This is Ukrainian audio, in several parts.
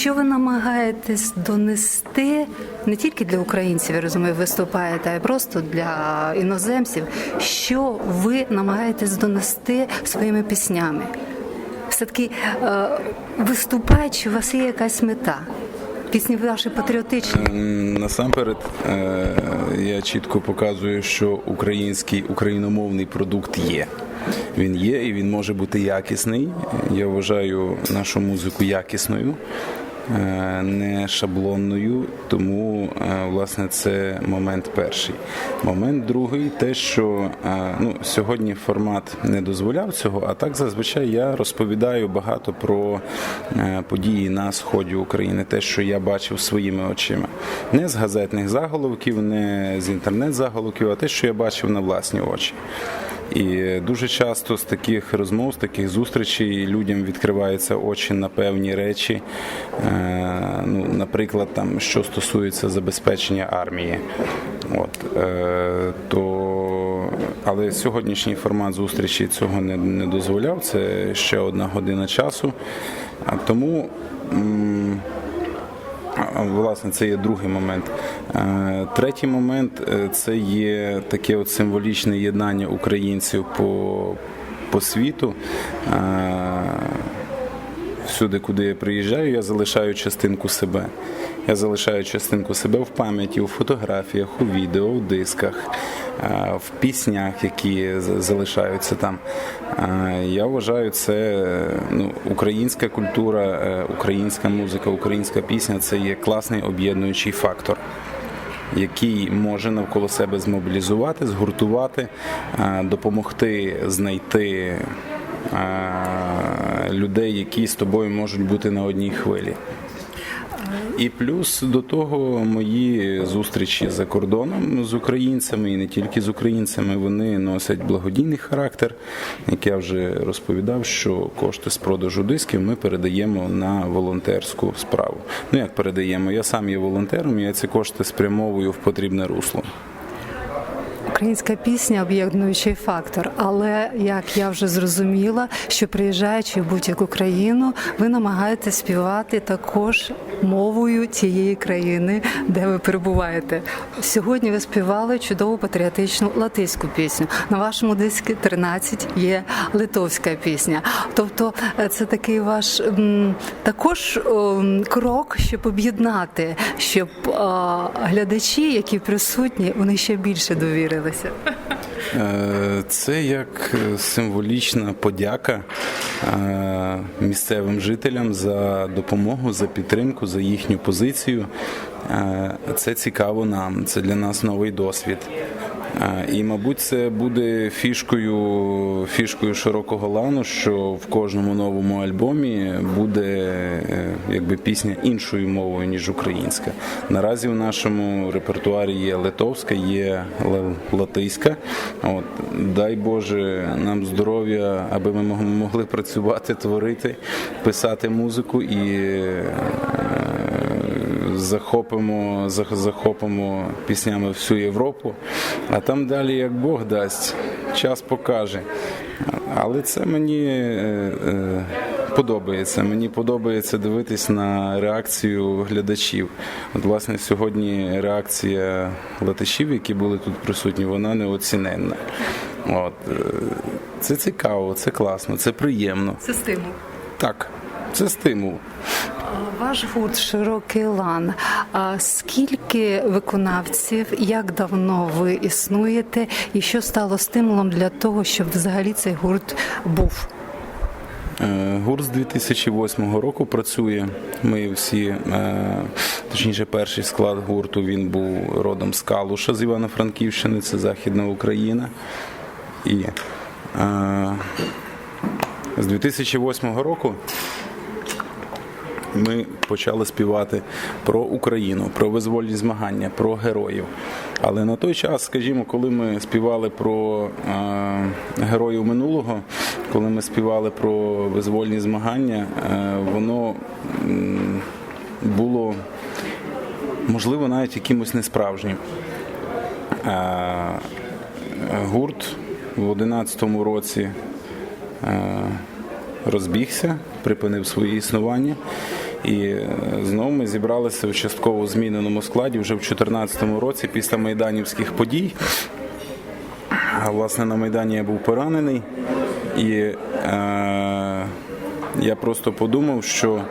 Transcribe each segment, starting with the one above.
Що ви намагаєтесь донести не тільки для українців, я розумію, виступаєте, а й просто для іноземців, що ви намагаєтесь донести своїми піснями? Все-таки е, виступаючи, у вас є якась мета. Пісні ваші патріотичні. Насамперед е, я чітко показую, що український україномовний продукт є. Він є і він може бути якісний. Я вважаю нашу музику якісною, не шаблонною. Тому, е, власне, це момент перший. Момент другий те, що е, ну, сьогодні формат не дозволяв цього, а так зазвичай я розповідаю багато про е, події на сході України, те, що я бачив своїми очима. Не з газетних заголовків, не з інтернет-заголовків, а те, що я бачив на власні очі. І дуже часто з таких розмов, з таких зустрічей людям відкриваються очі на певні речі. Е, ну, наприклад, там, що стосується забезпечення армії. От, е, то, але сьогоднішній формат зустрічі цього не, не дозволяв. Це ще одна година часу. Тому. Власне, це є другий момент. Е, Третій момент е, це є таке от символічне єднання українців по, по світу. Всюди, куди я приїжджаю, я залишаю частинку себе. Я залишаю частинку себе в пам'яті, у фотографіях, у відео, у дисках, в піснях, які залишаються там. Я вважаю, це ну, українська культура, е, українська музика, українська пісня це є класний об'єднуючий фактор. Який може навколо себе змобілізувати, згуртувати, допомогти знайти людей, які з тобою можуть бути на одній хвилі. І плюс до того мої зустрічі за кордоном з українцями, і не тільки з українцями, вони носять благодійний характер. Як я вже розповідав, що кошти з продажу дисків ми передаємо на волонтерську справу. Ну як передаємо? Я сам є волонтером, я ці кошти спрямовую в потрібне русло. Українська пісня об'єднуючий фактор, але як я вже зрозуміла, що приїжджаючи в будь-яку країну, ви намагаєтесь співати також мовою тієї країни, де ви перебуваєте. Сьогодні ви співали чудову патріотичну латиську пісню. На вашому диску 13 є литовська пісня. Тобто, е, це такий ваш також крок, щоб об'єднати, щоб глядачі, які присутні, вони ще більше довірилися. Е, Це як е, символічна подяка е, місцевим жителям за допомогу, за підтримку, за їхню позицію. Це цікаво нам, це для нас новий досвід. І, мабуть, це буде фішкою, фішкою широкого лану, що в кожному новому альбомі буде е, якби пісня іншою мовою, ніж українська. Наразі в нашому репертуарі є литовська, є ла- латиська. От, дай Боже нам здоров'я, аби ми могли працювати, творити, писати музику і захопимо, захопимо піснями всю Європу, а там далі, як Бог дасть, час покаже. Але це мені е, е, подобається. Мені подобається дивитись на реакцію глядачів. От, власне, сьогодні реакція латишів, які були тут присутні, вона неоціненна. От, е, це цікаво, це класно, це приємно. Це стимул. Так, це стимул. Ваш гурт широкий лан. А скільки виконавців, як давно ви існуєте, і що стало стимулом для того, щоб взагалі цей гурт був? Е, Гурт з 2008 року працює. Ми всі, е, точніше, перший склад гурту він був родом з Калуша з Івано-Франківщини, це Західна Україна. І е, з 2008 року ми почали співати про Україну, про визвольні змагання, про героїв. Але на той час, скажімо, коли ми співали про е, героїв минулого, коли ми співали про визвольні змагання, е, воно м, було можливо навіть якимось несправжнім. Е, гурт в 11-му році е, розбігся, припинив своє існування. І е, знову ми зібралися в частково зміненому складі вже в 2014 році після майданівських подій. А власне на Майдані я був поранений, і е, я просто подумав, що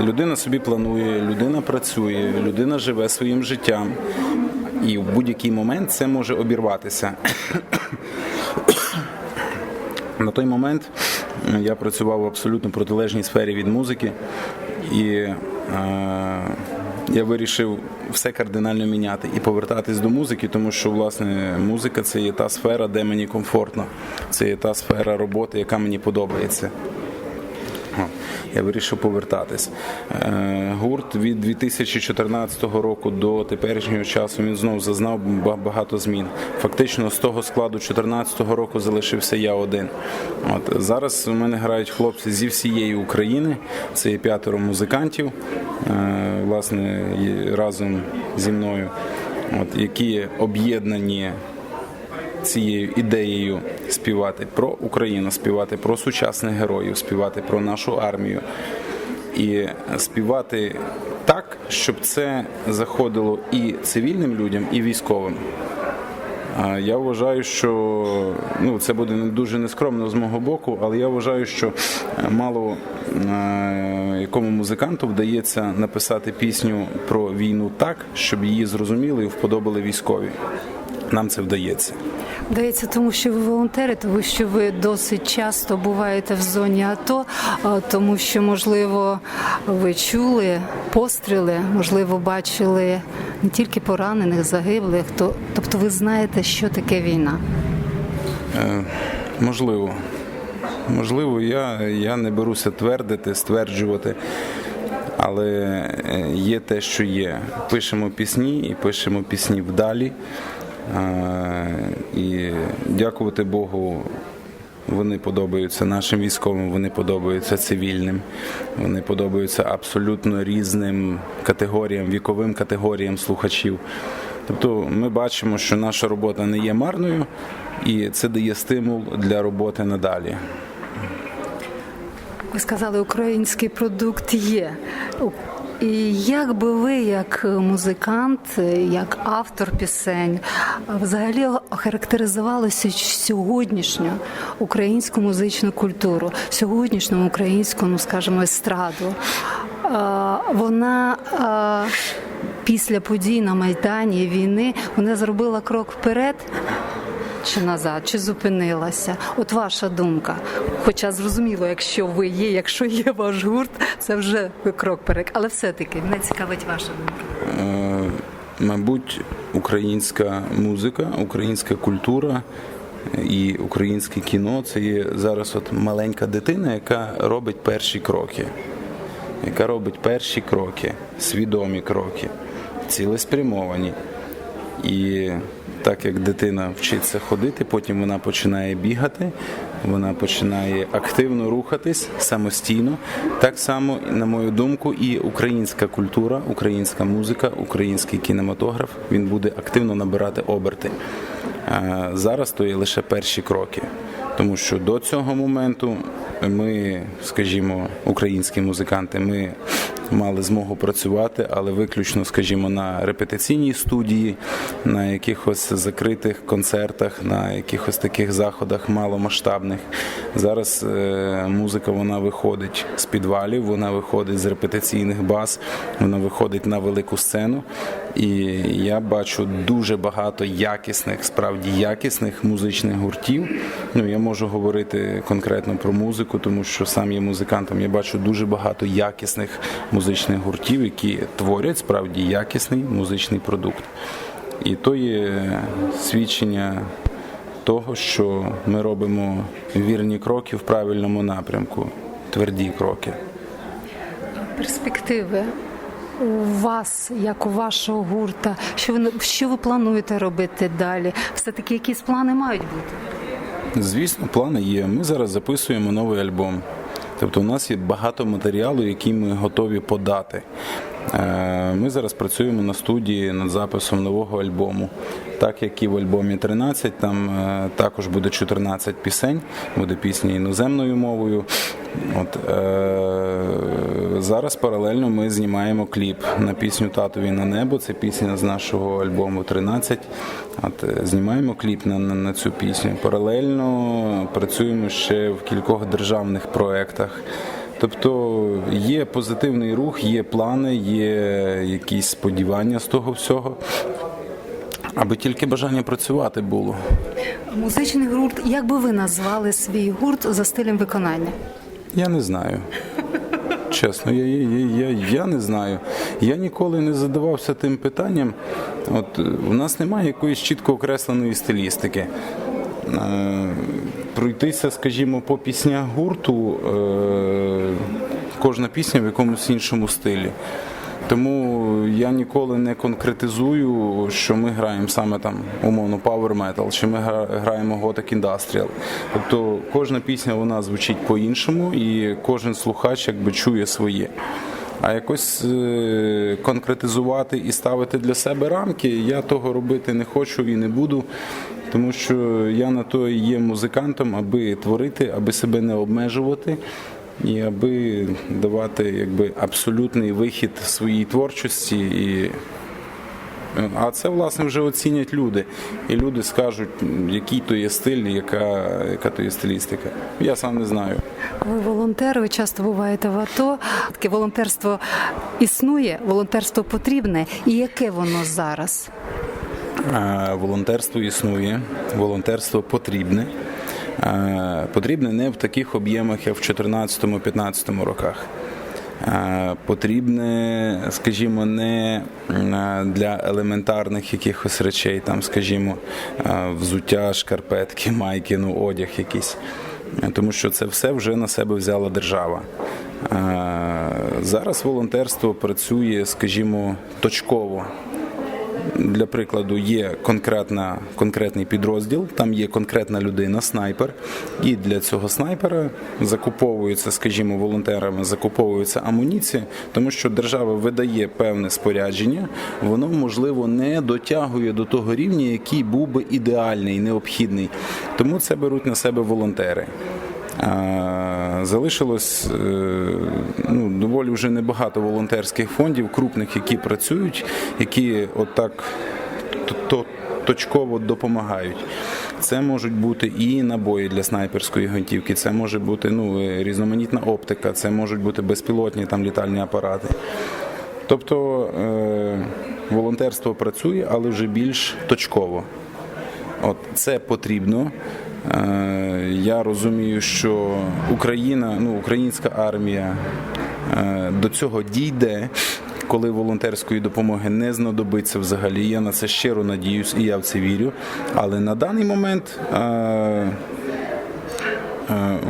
людина собі планує, людина працює, людина живе своїм життям, і в будь-який момент це може обірватися. На той момент я працював в абсолютно протилежній сфері від музики, і е, я вирішив все кардинально міняти і повертатись до музики, тому що власне музика це є та сфера, де мені комфортно. Це є та сфера роботи, яка мені подобається. Я вирішив повертатись. Е, Гурт від 2014 року до теперішнього часу він знову зазнав багато змін. Фактично з того складу 2014 року залишився я один. От зараз у мене грають хлопці зі всієї України. Це є п'ятеро музикантів, е, власне, разом зі мною, от, які об'єднані цією ідеєю співати про Україну, співати про сучасних героїв, співати про нашу армію і співати так, щоб це заходило і цивільним людям, і військовим. Я вважаю, що ну це буде дуже нескромно з мого боку, але я вважаю, що е, мало е, якому музиканту вдається написати пісню про війну так, щоб її зрозуміли і вподобали військові. Нам це вдається. Дається тому, що ви волонтери, тому що ви досить часто буваєте в зоні АТО, тому що, можливо, ви чули постріли, можливо, бачили не тільки поранених, загиблих, то, тобто ви знаєте, що таке війна. Можливо. Можливо, я, я не беруся твердити, стверджувати, але е, є те, що є. Пишемо пісні і пишемо пісні вдалі. І дякувати Богу, вони подобаються нашим військовим, вони подобаються цивільним, вони подобаються абсолютно різним категоріям, віковим категоріям слухачів. Тобто ми бачимо, що наша робота не є марною, і це дає стимул для роботи надалі. Ви сказали, український продукт є. Як би ви, як музикант, як автор пісень, взагалі охарактеризувалися сьогоднішню українську музичну культуру, сьогоднішню українську, ну скажімо, естраду? Вона після подій на Майдані війни вона зробила крок вперед чи назад, чи зупинилася? От ваша думка. Хоча зрозуміло, якщо ви є, якщо є ваш гурт, це вже крок вперед. Але все-таки мене цікавить ваша думка. Е, Мабуть, українська музика, українська культура і українське кіно це є зараз от маленька дитина, яка робить перші кроки. Яка робить перші кроки, свідомі кроки, цілеспрямовані. І так як дитина вчиться ходити, потім вона починає бігати, вона починає активно рухатись самостійно. Так само, на мою думку, і українська культура, українська музика, український кінематограф він буде активно набирати оберти. Е, Зараз то є лише перші кроки, тому що до цього моменту ми, скажімо, українські музиканти, ми мали змогу працювати, але виключно, скажімо, на репетиційній студії, на якихось закритих концертах, на якихось таких заходах маломасштабних. Зараз е, музика вона виходить з підвалів, вона виходить з репетиційних баз, вона виходить на велику сцену. І я бачу дуже багато якісних, справді якісних музичних гуртів. Ну я можу говорити конкретно про музику, тому що сам є музикантом. Я бачу дуже багато якісних музичних гуртів, які творять справді якісний музичний продукт. І то є свідчення того, що ми робимо вірні кроки в правильному напрямку, тверді кроки. Перспективи у вас, як у вашого гурта, що ви що ви плануєте робити далі? Все таки якісь плани мають бути. Звісно, плани є. Ми зараз записуємо новий альбом. Тобто, у нас є багато матеріалу, який ми готові подати. Е, Ми зараз працюємо на студії над записом нового альбому. Так як і в альбомі 13, там е, також буде 14 пісень, буде пісня іноземною мовою. От, е, зараз паралельно ми знімаємо кліп на пісню Татові на небо. Це пісня з нашого альбому 13. От, е, знімаємо кліп на, на, на цю пісню. Паралельно працюємо ще в кількох державних проєктах. Тобто є позитивний рух, є плани, є якісь сподівання з того всього, аби тільки бажання працювати було. Музичний гурт, як би ви назвали свій гурт за стилем виконання? Я не знаю. Чесно, я, я, я, я, я не знаю. Я ніколи не задавався тим питанням. От у нас немає якоїсь чітко окресленої стилістики. Е, пройтися, скажімо, по піснях гурту, е, кожна пісня в якомусь іншому стилі. Тому я ніколи не конкретизую, що ми граємо саме там умовно Power Metal, чи ми граємо Gothic Industrial. Тобто кожна пісня вона звучить по-іншому, і кожен слухач якби чує своє. А якось е, конкретизувати і ставити для себе рамки, я того робити не хочу і не буду. Тому що я на то і є музикантом, аби творити, аби себе не обмежувати і аби давати якби абсолютний вихід своїй творчості. І... А це власне вже оцінять люди. І люди скажуть, який то є стиль, яка, яка то є стилістика. Я сам не знаю. Ви волонтер, ви часто буваєте в АТО. Таке волонтерство існує, волонтерство потрібне. І яке воно зараз? Волонтерство існує, волонтерство потрібне. Потрібне не в таких об'ємах, як в 2014-2015 роках. Потрібне, скажімо, не для елементарних якихось речей, там, скажімо, взуття, шкарпетки, майки, ну, одяг якийсь. Тому що це все вже на себе взяла держава. Зараз волонтерство працює, скажімо, точково. Для прикладу, є конкретна, конкретний підрозділ, там є конкретна людина, снайпер, і для цього снайпера закуповується, скажімо, волонтерами, закуповується амуніція, тому що держава видає певне спорядження, воно можливо не дотягує до того рівня, який був би ідеальний, необхідний. Тому це беруть на себе волонтери. Залишилось е, ну, доволі вже небагато волонтерських фондів, крупних, які працюють, які отак то- то- точково допомагають. Це можуть бути і набої для снайперської гвинтівки, це може бути ну, е, різноманітна оптика, це можуть бути безпілотні там літальні апарати. Тобто е, волонтерство працює, але вже більш точково. От це потрібно. Е, Я розумію, що Україна, ну українська армія е, до цього дійде, коли волонтерської допомоги не знадобиться взагалі. Я на це щиро надіюсь і я в це вірю. Але на даний момент. е,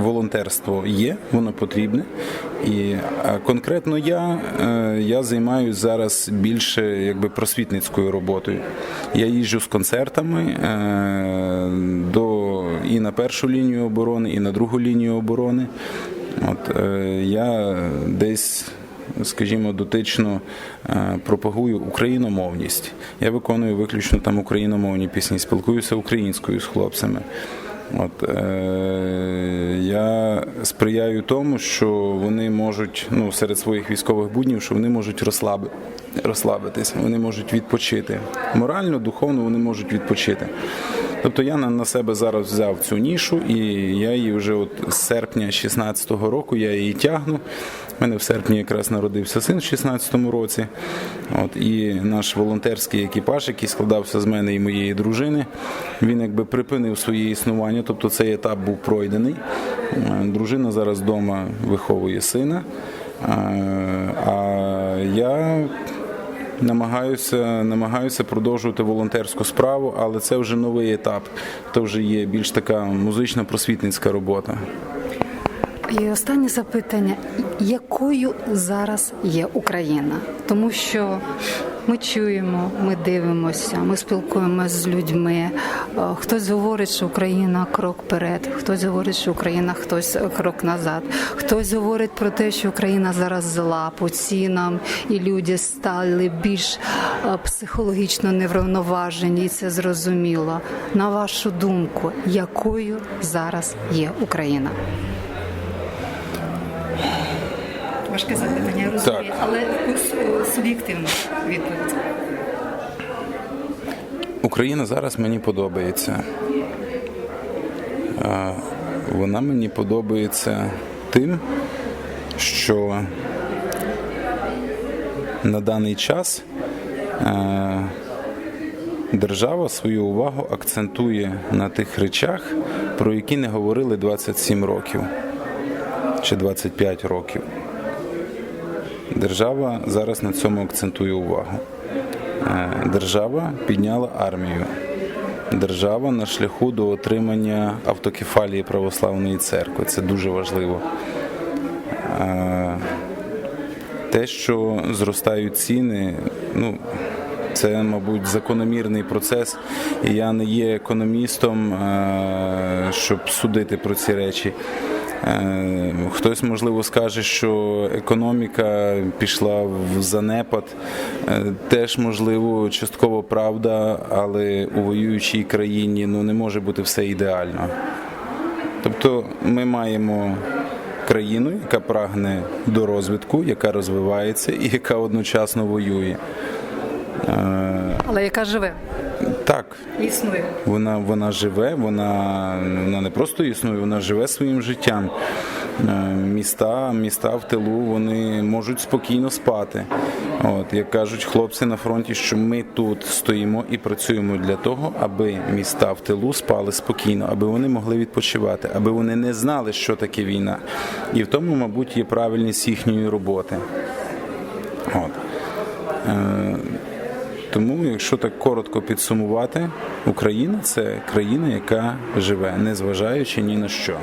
волонтерство є, воно потрібне. І конкретно я, я займаюся зараз більше якби просвітницькою роботою. Я їжджу з концертами до, і на першу лінію оборони, і на другу лінію оборони. От, е, я десь. Скажімо, дотично е, пропагую україномовність. Я виконую виключно там україномовні пісні, спілкуюся українською з хлопцями. От, е, я сприяю тому, що вони можуть ну, серед своїх військових буднів, що вони можуть розслаби, розслабитись, вони можуть відпочити. Морально, духовно вони можуть відпочити. Тобто я на, себе зараз взяв цю нішу, і я її вже от з серпня 16-го року я її тягну. У мене в серпні якраз народився син в 16-му році. От, і наш волонтерський екіпаж, який складався з мене і моєї дружини, він якби припинив своє існування, тобто цей етап був пройдений. Е, Дружина зараз вдома виховує сина. Е, А я намагаюся, намагаюся продовжувати волонтерську справу, але це вже новий етап. Це вже є більш така музично-просвітницька робота. І останнє запитання: якою зараз є Україна? Тому що ми чуємо, ми дивимося, ми спілкуємося з людьми. Е, Хтось говорить, що Україна крок вперед, хтось говорить, що Україна хтось крок назад. Хтось говорить про те, що Україна зараз зла по цінам, і люди стали більш е, психологічно неврівноважені, і це зрозуміло. На вашу думку, якою зараз є Україна? Важке запитання, я розумію, Так. але суб'єктивна відповідь. Україна зараз мені подобається. Вона мені подобається тим, що на даний час е, держава свою увагу акцентує на тих речах, про які не говорили 27 років чи 25 років. Держава зараз на цьому акцентує увагу. Е, Держава підняла армію. Держава на шляху до отримання автокефалії православної церкви. Це дуже важливо. Е, Те, що зростають ціни, ну це, мабуть, закономірний процес. І я не є економістом, е, щоб судити про ці речі. Е, Хтось, можливо, скаже, що економіка пішла в занепад. Е, Теж, можливо, частково правда, але у воюючій країні ну, не може бути все ідеально. Тобто ми маємо країну, яка прагне до розвитку, яка розвивається і яка одночасно воює. Але яка живе, Так, існує. вона, вона живе, вона, вона не просто існує, вона живе своїм життям. Е, Міста, міста в тилу вони можуть спокійно спати. От, як кажуть хлопці на фронті, що ми тут стоїмо і працюємо для того, аби міста в тилу спали спокійно, аби вони могли відпочивати, аби вони не знали, що таке війна. І в тому, мабуть, є правильність їхньої роботи. От. Тому, якщо так коротко підсумувати, Україна це країна, яка живе, незважаючи ні на що.